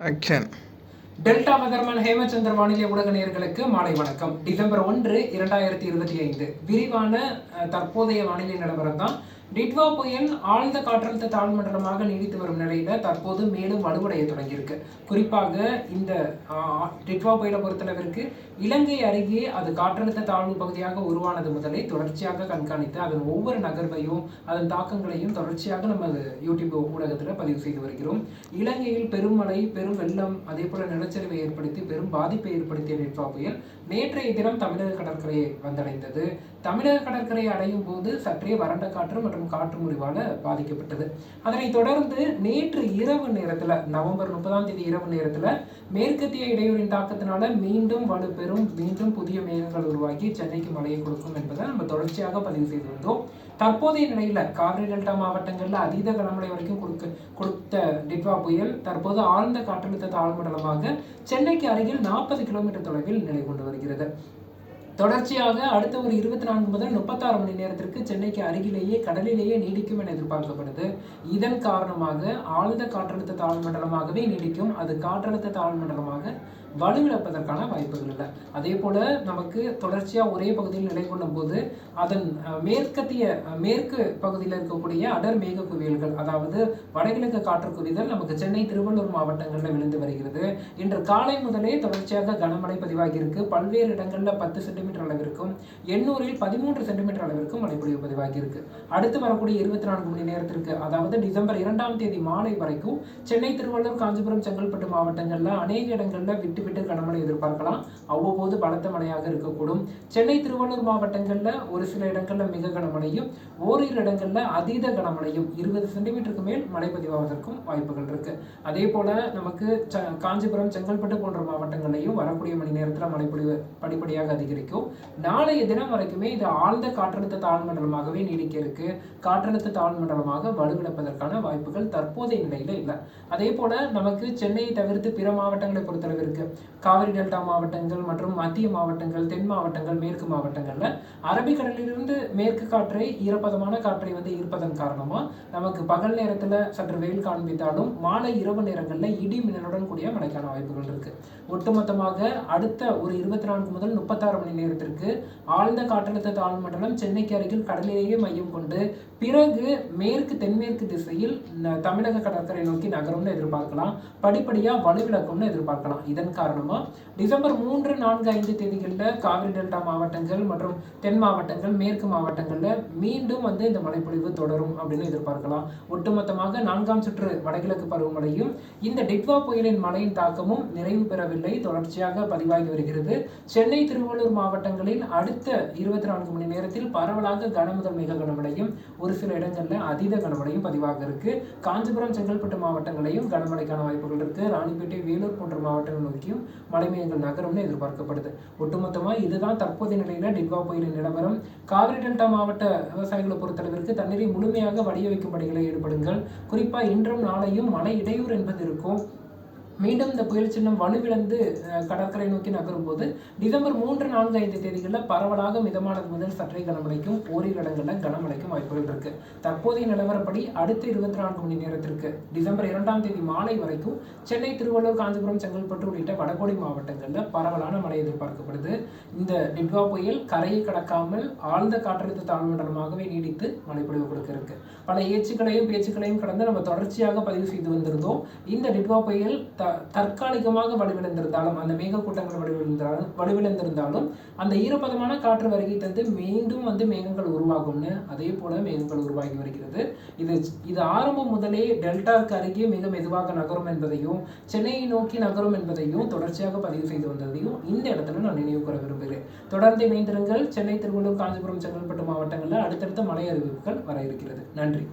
Action delta மதர்மன் Hemachandra வானிலை ஊடக நேர்களுக்கு மாலை வணக்கம். டிசம்பர் ஒன்று இரண்டாயிரத்தி இருபத்தி ஐந்து. விரிவான அஹ், தற்போதைய வானிலை நிலவரம் தான். டிட்வா புயல் ஆழ்ந்த காற்றழுத்த தாழ்மண்டலமாக நீடித்து வரும் நிலையில் தற்போது மேலும் வலுவடைய தொடங்கியிருக்கு. குறிப்பாக இந்த டிட்வா புயலை பொறுத்தளவிற்கு இலங்கை அருகே அது காற்றழுத்த தாழ்வு பகுதியாக உருவானது முதலே தொடர்ச்சியாக கண்காணித்து அதன் ஒவ்வொரு நகர்வையும் அதன் தாக்கங்களையும் தொடர்ச்சியாக நம்ம யூடியூப் ஊடகத்தில் பதிவு செய்து வருகிறோம். இலங்கையில் பெருமழை பெரும் வெள்ளம் அதே போல நிலச்சரிவை ஏற்படுத்தி பெரும் பாதிப்பை ஏற்படுத்திய டிட்வா புயல் நேற்றைய தினம் தமிழக கடற்கரையை வந்தடைந்தது. தமிழக கடற்கரையை அடையும் போது சற்றே வறண்ட காற்று மற்றும் காற்று முறிவால பாதிக்கப்பட்டது. அதனைத் தொடர்ந்து நேற்று இரவு நேரத்தில் நவம்பர் முப்பதாம் தேதி இரவு நேரத்தில் மேற்கத்திய இடையூறின் தாக்கத்தினால மீண்டும் வலுப்பெறும் மீண்டும் புதிய மேகங்கள் உருவாகி சென்னைக்கு மழையை கொடுக்கும் என்பதை நம்ம தொடர்ச்சியாக பதிவு செய்து வந்தோம். தற்போதைய நிலையில் காவிரி டெல்டா மாவட்டங்களில் அதீத கனமழை வரைக்கும் கொடுக்க கொடுத்த டிட்வா புயல் தற்போது ஆழ்ந்த காற்றழுத்த தாழ்மண்டலமாக சென்னைக்கு அருகில் நாற்பது கிலோமீட்டர் தொலைவில் நிலை கொண்டு வருகிறது. தொடர்ச்சியாக அடுத்த ஒரு இருபத்தி நான்கு முதல் முப்பத்தாறு மணி நேரத்திற்கு சென்னைக்கு அருகிலேயே கடலிலேயே நீடிக்கும் என எதிர்பார்க்கப்படுது. இதன் காரணமாக ஆழ்ந்த காற்றழுத்த தாழ்மண்டலமாகவே நீடிக்கும். அது காற்றழுத்த தாழ்வு மண்டலமாக வலுவிழப்பதற்கான வாய்ப்புகள் இல்லை அதே போல நமக்கு தொடர்ச்சியாக ஒரே பகுதியில் நிலை கொள்ளும் போது அதன் மேற்கத்திய மேற்கு பகுதியில் இருக்கக்கூடிய அடர் மேக குவியல்கள் அதாவது வடகிழக்கு காற்று குவிதல் நமக்கு சென்னை திருவள்ளூர் மாவட்டங்களில் விழுந்து வருகிறது. இன்று காலை முதலே தொடர்ச்சியாக கனமழை பதிவாகியிருக்கு. பல்வேறு இடங்களில் பத்து சென்டிமீட்டர் அளவிற்கும் எண்ணூரில் பதிமூன்று சென்டிமீட்டர் அளவிற்கும் மழைப்பொழிவு பதிவாகிருக்கு அடுத்து வரக்கூடிய இருபத்தி நான்கு மணி நேரத்திற்கு அதாவது டிசம்பர் இரண்டாம் தேதி மாலை வரைக்கும் சென்னை திருவள்ளூர் காஞ்சிபுரம் செங்கல்பட்டு மாவட்டங்களில் அநேக இடங்களில் விட்டு விட்டு கனமழை எதிர்பார்க்கலாம். அவ்வப்போது பலத்த மழையாக இருக்கக்கூடும். சென்னை திருவள்ளூர் மாவட்டங்களில் ஒரு சில இடங்களில் மிக கனமழையும் ஓரிரு இடங்களில் அதீத கனமழையும் இருபது சென்டிமீட்டருக்கு மேல் மழை பதிவாவதற்கும் வாய்ப்புகள் இருக்கு. அதே போல நமக்கு காஞ்சிபுரம் செங்கல்பட்டு போன்ற மாவட்டங்களையும் வரக்கூடிய மணி நேரத்தில் மழைப்பொழிவு படிப்படியாக அதிகரிக்கும் நாளைய தினம் வரைக்குமே இது ஆழ்ந்த காற்றழுத்த தாழ்மண்டலமாகவே நீடிக்க இருக்கு காற்றழுத்த தாழ்மண்டலமாக வலுவிழப்பதற்கான வாய்ப்புகள் தற்போதைய நிலையில இல்லை. அதே போல நமக்கு சென்னையை தவிர்த்து பிற மாவட்டங்களை பொறுத்தளவிற்கு காவிரி டெல்டா மாவட்டங்கள் மற்றும் மத்திய மாவட்டங்கள் தென் மாவட்டங்கள் மேற்கு மாவட்டங்கள்ல அரபிக்கடலிலிருந்து மேற்கு காற்றை ஈரப்பதமான காற்றை வந்து ஈர்ப்பதன் காரணமா நமக்கு பகல் நேரத்துல சற்று வெயில் காண்பித்தாலும் மாலை இரவு நேரங்களில் இடி மின்னலுடன் கூடிய மழைக்கான வாய்ப்புகள் இருக்கு. ஒட்டுமொத்தமாக அடுத்த ஒரு இருபத்தி நான்கு முதல் முப்பத்தாறு மணி நேரத்திற்கு ஆழ்ந்த காற்றழுத்த தாழ்மண்டலம் சென்னைக்கு அருகில் கடலிலேயே மையம் கொண்டு பிறகு மேற்கு தென்மேற்கு திசையில் தமிழக கடற்கரை நோக்கி நகரும்னு எதிர்பார்க்கலாம். படிப்படியாக வலுவிழக்கும்னு எதிர்பார்க்கலாம். இதன் காரணமாக டிசம்பர் மூன்று நான்கு ஐந்து தேதிகளில் காவிரி டெல்டா மாவட்டங்கள் மற்றும் தென் மாவட்டங்கள் மேற்கு மாவட்டங்களில் மீண்டும் வந்து இந்த மழைப்பொழிவு தொடரும் அப்படின்னு எதிர்பார்க்கலாம். ஒட்டுமொத்தமாக நான்காம் சுற்று வடகிழக்கு பருவமழையும் இந்த டிட்வா புயலின் மழையின் தாக்கமும் நிறைவு பெறவில்லை. தொடர்ச்சியாக பதிவாகி வருகிறது. சென்னை திருவள்ளூர் மாவட்டம் மாவட்டங்களில் அடுத்த இருபத்தி நான்கு மணி நேரத்தில் பரவலாக கனமுதல் மிக கனமழையும் ஒரு சில இடங்களில் அதீத கனமழையும் பதிவாக இருக்கு. காஞ்சிபுரம் செங்கல்பட்டு மாவட்டங்களையும் கனமழைக்கான வாய்ப்புகள் இருக்கு. ராணிப்பேட்டை வேலூர் போன்ற மாவட்டங்கள் நோக்கியும் மழைமையங்கள் நகரும்னு எதிர்பார்க்கப்படுது. ஒட்டுமொத்தமாக இதுதான் தற்போதைய நிலையில் டிட்வா புயலின் நிலவரம். காவிரி டெல்டா மாவட்ட விவசாயிகளை பொறுத்தளவிற்கு தண்ணீரை முழுமையாக வடிய வைக்கும் பணிகளை ஈடுபடுங்கள். குறிப்பாக இன்றும் நாளையும் மழை இடையூறு என்பது இருக்கும். மீண்டும் இந்த புயல் சின்னம் வலுவிழந்து கடற்கரை நோக்கி நகரும் போது டிசம்பர் மூன்று நான்கு ஐந்து தேதிகளில் பரவலாக மிதமானது முதல் சற்றே கனமழைக்கும் ஓரிரு இடங்களில் கனமழைக்கும் வாய்ப்புகள் இருக்கு. தற்போதைய நிலவரப்படி அடுத்த இருபத்தி நான்கு மணி நேரத்திற்கு டிசம்பர் இரண்டாம் தேதி மாலை வரைக்கும் சென்னை திருவள்ளூர் காஞ்சிபுரம் செங்கல்பட்டு உள்ளிட்ட வடகோடி மாவட்டங்களில் பரவலான மழை எதிர்பார்க்கப்படுது. இந்த டிட்வா புயல் கரையை கடக்காமல் ஆழ்ந்த காற்றழுத்த தாழ்மண்டலமாகவே நீடித்து மழைப்பொழிவு கொடுக்க இருக்கு. பல ஏச்சுக்களையும் பேச்சுக்களையும் கடந்து நம்ம தொடர்ச்சியாக பதிவு செய்து வந்திருந்தோம். இந்த டிட்வா புயல் த தற்காலிகமாக வலுவிழந்திருந்தாலும் அந்த மேகக்கூட்டங்கள் வலுவிழந்தாலும் வலுவிழந்திருந்தாலும் அந்த ஈரப்பதமான காற்று வருகை தந்து மீண்டும் வந்து மேகங்கள் உருவாகும்னு அதே போல மேகங்கள் உருவாகி வருகிறது. இது இது ஆரம்பம் முதலே டெல்டாவுக்கு அருகே மிக மெதுவாக நகரும் என்பதையும் சென்னையை நோக்கி நகரும் என்பதையும் தொடர்ச்சியாக பதிவு செய்து வந்ததையும் இந்த இடத்துல நான் நினைவு கூற விரும்புகிறேன். தொடர்ந்து இணைந்திருங்கள். சென்னை திருவள்ளூர் காஞ்சிபுரம் செங்கல்பட்டு மாவட்டங்களில் அடுத்தடுத்த மழை அறிவிப்புகள் வர இருக்கிறது. நன்றி.